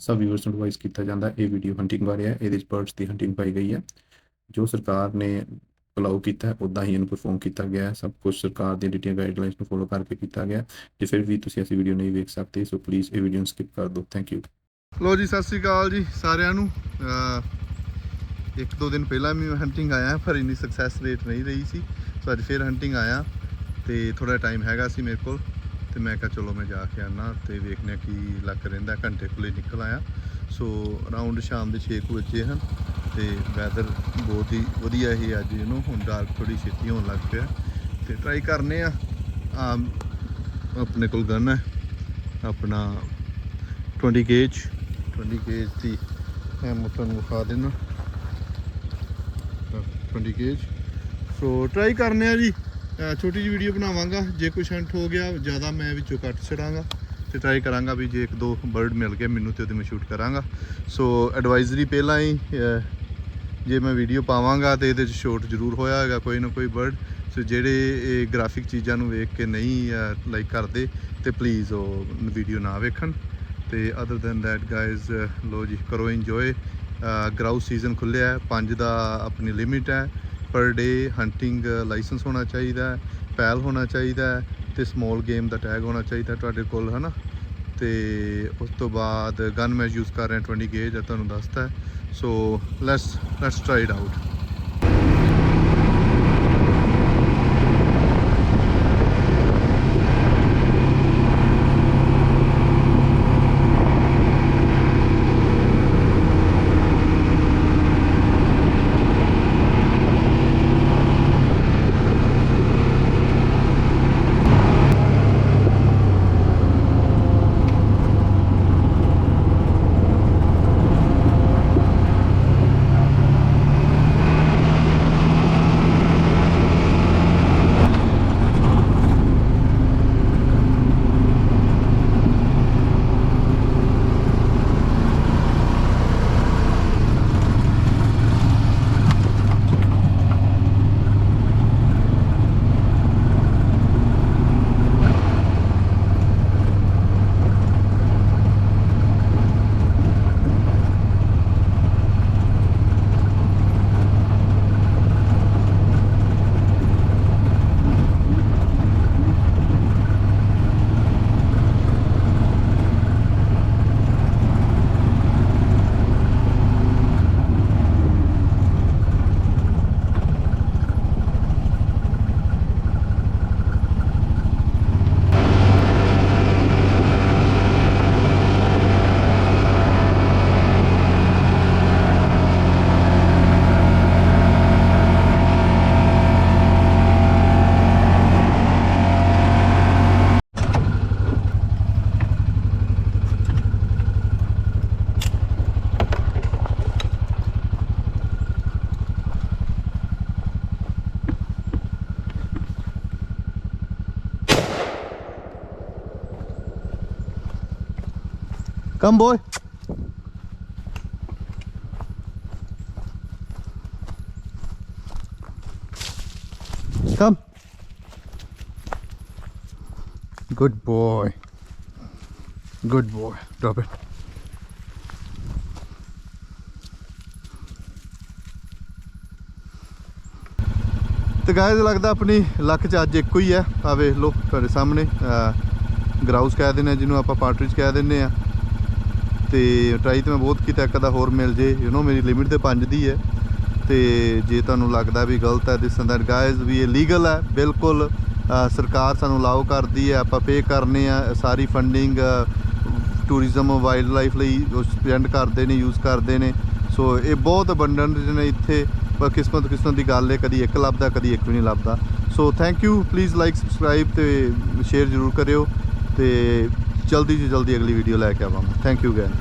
ਸਭ ਵਿਊਅਰਸ ਨੂੰ ਐਡਵਾਈਸ ਕੀਤਾ ਜਾਂਦਾ, ਇਹ ਵੀਡੀਓ ਹੰਟਿੰਗ ਬਾਰੇ ਹੈ, ਇਹਦੇ ਵਿੱਚ ਬਰਡਸ ਦੀ ਹੰਟਿੰਗ ਪਾਈ ਗਈ ਹੈ। ਜੋ ਸਰਕਾਰ ਨੇ ਅਲਾਉ ਕੀਤਾ ਹੈ ਉਦਾਂ ਹੀ ਇਹਨੂੰ ਪਰਫਾਰਮ ਕੀਤਾ ਗਿਆ ਹੈ। ਸਭ ਕੁਝ ਸਰਕਾਰ ਦੀਆਂ ਦਿੱਤੀਆਂ ਗਾਈਡਲਾਈਨਸ ਨੂੰ ਫੋਲੋ ਕਰਕੇ ਕੀਤਾ ਗਿਆ ਹੈ। ਜੇ ਫਿਰ ਵੀ ਤੁਸੀਂ ਅਸੀਂ ਵੀਡੀਓ ਨਹੀਂ ਵੇਖ ਸਕਦੇ ਸੋ ਪਲੀਜ਼ ਇਹ ਵੀਡੀਓ ਨੂੰ ਸਕਿਪ ਕਰ ਦਿਓ। ਥੈਂਕ ਯੂ ਲੋ ਜੀ, ਸਤਿ ਸ੍ਰੀ ਅਕਾਲ ਜੀ ਸਾਰਿਆਂ ਨੂੰ। ਇੱਕ ਦੋ ਦਿਨ ਪਹਿਲਾਂ ਵੀ ਹੰਟਿੰਗ ਆਇਆ, ਪਰ ਇੰਨੀ ਸਕਸੈਸ ਰੇਟ ਨਹੀਂ ਰਹੀ ਸੀ। ਸੋ ਅੱਜ ਫਿਰ ਹੰਟਿੰਗ ਆਇਆ ਤੇ ਥੋੜਾ ਟਾਈਮ ਹੈਗਾ ਸੀ ਮੇਰੇ ਕੋਲ। ਤੇ ਮੈਂ ਕਿਹਾ ਚਲੋ ਮੈਂ ਜਾ ਕੇ ਆਣਾ ਤੇ ਵੇਖਨੇ ਕੀ ਲੱਗ ਰਹਿੰਦਾ, ਘੰਟੇ ਕੁਲੇ ਨਿਕਲ ਆਇਆ। ਸੋ ਅਰਾਊਂਡ ਸ਼ਾਮ ਦੇ 6 ਕੁ ਵਜੇ ਹਨ ਤੇ ਵੈਦਰ ਬਹੁਤ ਹੀ ਵਧੀਆ ਹੀ ਅੱਜ ਇਹਨੂੰ, ਹੁਣ ਡਾਰਕ ਥੋੜੀ ਛੇਤੀ ਹੋਣ ਲੱਗ ਪਿਆ। ਤੇ ਟਰਾਈ ਕਰਨੇ ਆ। ਆਮ ਆਪਣੇ ਕੋਲ ਗਨ ਹੈ, ਆਪਣਾ 20 ਗੇਜ 20 ਗੇਜ ਦੀ ਐਮ ਤੁਹਾਨੂੰ ਵਿਖਾ ਦੇਣਾ 20 ਗੇਜ ਸੋ ਟਰਾਈ ਕਰਨੇ ਆ ਜੀ। ਛੋਟੀ ਜਿਹੀ ਵੀਡੀਓ ਬਣਾਵਾਂਗਾ। ਜੇ ਕੋਈ ਸ਼ੰਟ ਹੋ ਗਿਆ, ਜ਼ਿਆਦਾ ਮੈਂ ਵਿੱਚੋਂ ਕੱਟ ਛੜਾਂਗਾ ਤੇ ਟਰਾਈ ਕਰਾਂਗਾ ਵੀ ਜੇ ਇੱਕ ਦੋ ਬਰਡ ਮਿਲ ਗਏ, ਮੈਨੂੰ ਤੇ ਉਹਦੇ ਮੈਂ ਸ਼ੂਟ ਕਰਾਂਗਾ। ਸੋ ਐਡਵਾਈਜ਼ਰੀ ਪਹਿਲਾਂ ਹੀ ਜੇ ਮੈਂ ਵੀਡੀਓ ਪਾਵਾਂਗਾ ਤੇ ਇਹਦੇ 'ਚ ਸ਼ੋਟ ਜ਼ਰੂਰ ਹੋਇਆ ਹੋਏਗਾ, ਕੋਈ ਨਾ ਕੋਈ ਬਰਡ ਸੋ ਜਿਹੜੇ ਇਹ ਗ੍ਰਾਫਿਕ ਚੀਜ਼ਾਂ ਨੂੰ ਵੇਖ ਕੇ ਨਹੀਂ ਲਾਈਕ ਕਰਦੇ, ਤੇ ਪਲੀਜ਼ ਉਹ ਵੀਡੀਓ ਨਾ ਵੇਖਣ। ਤੇ ਅਦਰ ਦੈਨ ਦੈਟ ਗਾਇਜ਼ ਲੋ ਜੀ, ਕਰੋ ਇੰਜੋਏ ਗਰਾਊਸ ਸੀਜ਼ਨ ਖੁੱਲਿਆ ਹੈ, ਪੰਜ ਦਾ ਆਪਣੀ ਲਿਮਿਟ ਹੈ। ਪਰ ਡੇ ਹੰਟਿੰਗ ਲਾਇਸੈਂਸ ਹੋਣਾ ਚਾਹੀਦਾ ਪੈਲ ਹੋਣਾ ਚਾਹੀਦਾ ਹੈ ਤੇ ਸਮਾਲ ਗੇਮ ਦਾ ਟੈਗ ਹੋਣਾ ਚਾਹੀਦਾ ਤੁਹਾਡੇ ਕੋਲ, ਹਨਾ? ਤੇ ਉਸ ਤੋਂ ਬਾਅਦ ਗਨ ਮੈਂ ਯੂਜ਼ ਕਰ ਰਿਹਾ 20 ਗੇਜ ਹੈ ਤੁਹਾਨੂੰ ਦੱਸਤਾ so let's let's try it out Come, boy. Come. Good boy. Good boy. Drop it. ਤੇ ਗਾਇਜ਼ ਲੱਗਦਾ ਆਪਣੀ ਲੱਕ ਚ ਅੱਜ ਇੱਕੋ ਹੀ ਹੈ ਆ ਵੇਖ ਲਓ ਤੁਹਾਡੇ ਸਾਹਮਣੇ ਗਰਾਊਸ ਕਹਿ ਦਿੰਦੇ ਆ ਜਿਹਨੂੰ ਆਪਾਂ ਪਾਰਟ੍ਰਿਜ ਕਹਿ ਦਿੰਦੇ ਆ ਤੇ ਟਰਾਈ ਤੇ ਮੈਂ ਬਹੁਤ ਕੀਤਾ, ਇੱਕ ਦਾ ਹੋਰ ਮਿਲ ਜੇ ਯੂ نو ਮੇਰੀ ਲਿਮਿਟ ਤੇ 5 ਦੀ ਹੈ। ਤੇ ਜੇ ਤੁਹਾਨੂੰ ਲੱਗਦਾ ਵੀ ਗਲਤ ਹੈ ਦਿਸ ਐਂਡ ਦੈਟ ਗਾਇਜ਼ ਵੀ ਇਹ ਲੀਗਲ ਹੈ, ਬਿਲਕੁਲ ਸਰਕਾਰ ਸਾਨੂੰ ਅਲਾਉ ਕਰਦੀ ਹੈ, ਆਪਾਂ ਪੇ ਕਰਨੇ ਆ, ਸਾਰੀ ਫੰਡਿੰਗ ਟੂਰਿਜ਼ਮ ਵਾਈਲਡ ਲਾਈਫ ਲਈ ਉਹ ਸਪੈਂਡ ਕਰਦੇ ਨੇ ਯੂਜ਼ ਕਰਦੇ ਨੇ। ਸੋ ਇਹ ਬਹੁਤ ਅਬੰਡੈਂਟ ਨੇ ਇੱਥੇ, ਪਰ ਕਿਸਮਤ ਕਿਸਮਤ ਦੀ ਗੱਲ ਹੈ, ਕਦੀ ਇੱਕ ਲੱਭਦਾ, ਕਦੀ ਇੱਕ ਵੀ ਨਹੀਂ ਲੱਭਦਾ। So thank you please like subscribe ਤੇ ਸ਼ੇਅਰ ਜ਼ਰੂਰ ਕਰਿਓ। ਤੇ ਜਲਦੀ ਤੋਂ ਜਲਦੀ ਅਗਲੀ ਵੀਡੀਓ ਲੈ ਕੇ ਆਵਾਂਗਾ। Thank you ਗੈਨ